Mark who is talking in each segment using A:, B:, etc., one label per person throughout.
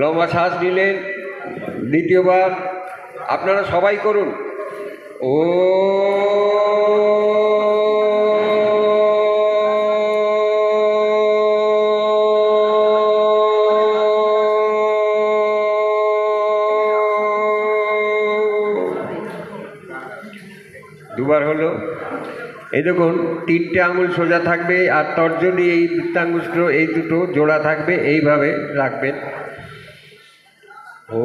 A: লম্বা শ্বাস নিলেন দ্বিতীয়বার আপনারা সবাই করুন। ও দুবার হলো। এই দেখুন, তিনটে আঙুল সোজা থাকবে আর তর্জনী এই বৃত্তাঙ্গুষ্ঠ এই দুটো জোড়া থাকবে, এইভাবে রাখবেন। ও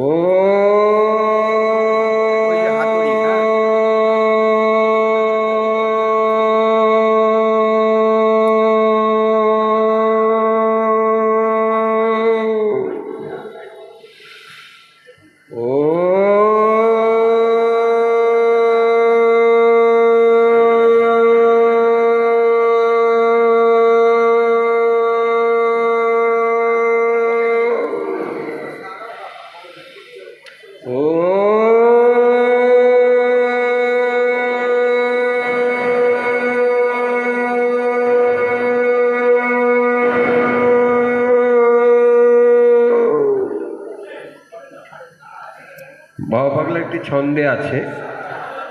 A: বাবা একটি ছন্দে আছে।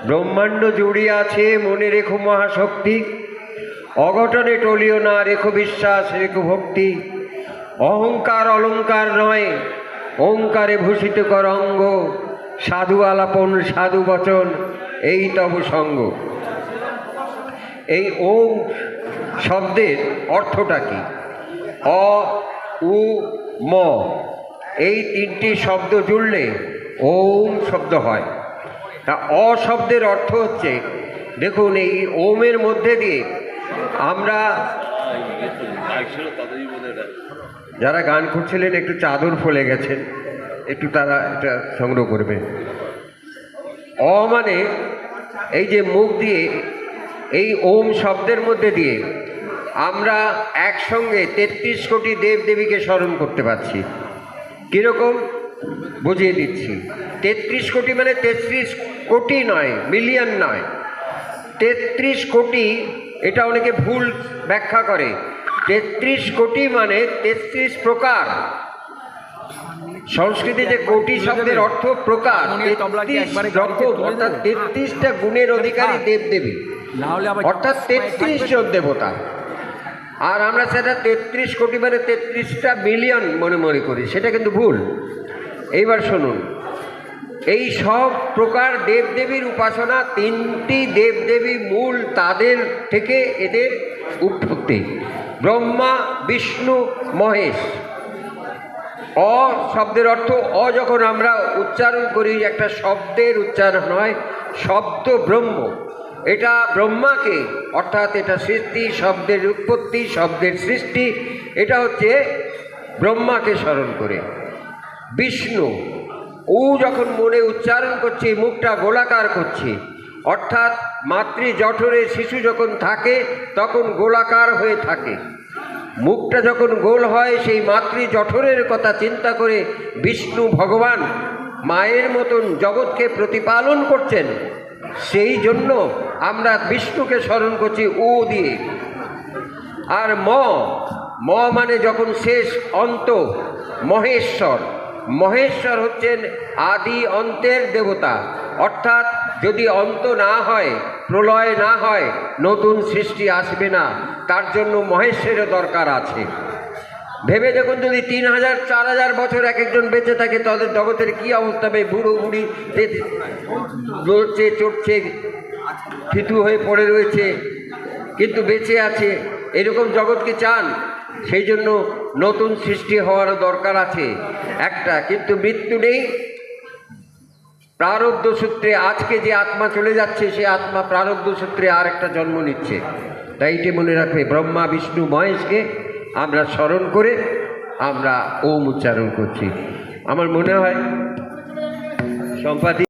A: ব্রহ্মাণ্ড জুড়িয়ে আছে মনে রেখো মহাশক্তি। অঘটনে টলিও না রেখো বিশ্বাস, রেখো ভক্তি। অহংকার অলংকার নয় ওঙ্কারে ভূষিত কর অঙ্গ। সাধু আলাপন, সাধু বচন, এই তব সঙ্গ। এই ওম শব্দের অর্থটা কি? অ, উ, ম। এই তিনটি শব্দ জুড়লে ওম শব্দ হয়। তা অশব্দের অর্থ হচ্ছে, দেখুন এই ওমের মধ্যে দিয়ে আমরা যারা গান করছিলেন, একটু চাদর ফলে গেছেন, একটু তারা এটা সংগ্রহ করবে। অ মানে এই যে মুখ দিয়ে, এই ওম শব্দের মধ্যে দিয়ে আমরা একসঙ্গে তেত্রিশ কোটি দেব দেবীকে স্মরণ করতে পারছি। কীরকম? বুঝিয়ে দিচ্ছি। তেত্রিশ কোটি মানে তেত্রিশ কোটি নয় মিলিয়ন নয়। তেত্রিশ কোটি এটা অনেকে ভুল ব্যাখ্যা করে। তেত্রিশ কোটি মানে তেত্রিশ প্রকার। সংস্কৃতিতে কোটি শব্দের অর্থ প্রকার অর্থাৎ তেত্রিশটা গুণের অধিকারী দেব দেবী
B: না হলে আবার
A: অর্থাৎ তেত্রিশ জন দেবতা। আর আমরা সেটা তেত্রিশ কোটি মানে তেত্রিশটা মিলিয়ন মনে মনে করি সেটা কিন্তু ভুল। এইবার শুনুন। এই সব প্রকার দেবদেবীর উপাসনা তিনটি দেবদেবী মূল তাদের থেকে এদের উৎপত্তি। ব্রহ্মা, বিষ্ণু, মহেশ। অ শব্দের অর্থ অ যখন আমরা উচ্চারণ করি, একটা শব্দের উচ্চারণ হয়, শব্দ ব্রহ্ম। এটা ব্রহ্মাকে, অর্থাৎ এটা সৃষ্টি, শব্দের উৎপত্তি, শব্দের সৃষ্টি, এটা হচ্ছে ব্রহ্মাকে স্মরণ করে। বিষ্ণু, ও যখন মনে উচ্চারণ করছি, মুখটা গোলাকার করছি, অর্থাৎ মাতৃ জঠরে শিশু যখন থাকে, তখন গোলাকার হয়ে থাকে। মুখটা যখন গোল হয়, সেই মাতৃ জঠরের কথা চিন্তা করে বিষ্ণু ভগবান মায়ের মতন জগৎকে প্রতিপালন করছেন। সেই জন্য আমরা বিষ্ণুকে স্মরণ করছি ও দিয়ে। আর ম ম মানে যখন শেষ, অন্ত, মহেশ্বর। মহেশ্বর হচ্ছেন আদি অন্তের দেবতা। অর্থাৎ যদি অন্ত না হয়, প্রলয় না হয়, নতুন সৃষ্টি আসবে না। তার জন্য মহেশ্বরের দরকার আছে। ভেবে দেখুন যদি তিন হাজার, চার হাজার বছর এক একজন বেঁচে থাকে তাদের জগতের কী অবস্থা হবে বুড়ো বুড়ি লড়ছে চড়ছে ফিতু হয়ে পড়ে রয়েছে, কিন্তু বেঁচে আছে। এরকম জগৎকে চান? সেই জন্য নতুন সৃষ্টি হওয়ারও দরকার আছে। একটা, কিন্তু মৃত্যু নেই। প্রারব্ধ সূত্রে আজকে যে আত্মা চলে যাচ্ছে, সে আত্মা প্রারব্ধ সূত্রে আর একটা জন্ম নিচ্ছে। তাই এটি মনে রাখবে, ব্রহ্মা, বিষ্ণু, মহেশকে আমরা স্মরণ করে আমরা ওম উচ্চারণ করছি। আমার মনে হয় সম্পাদি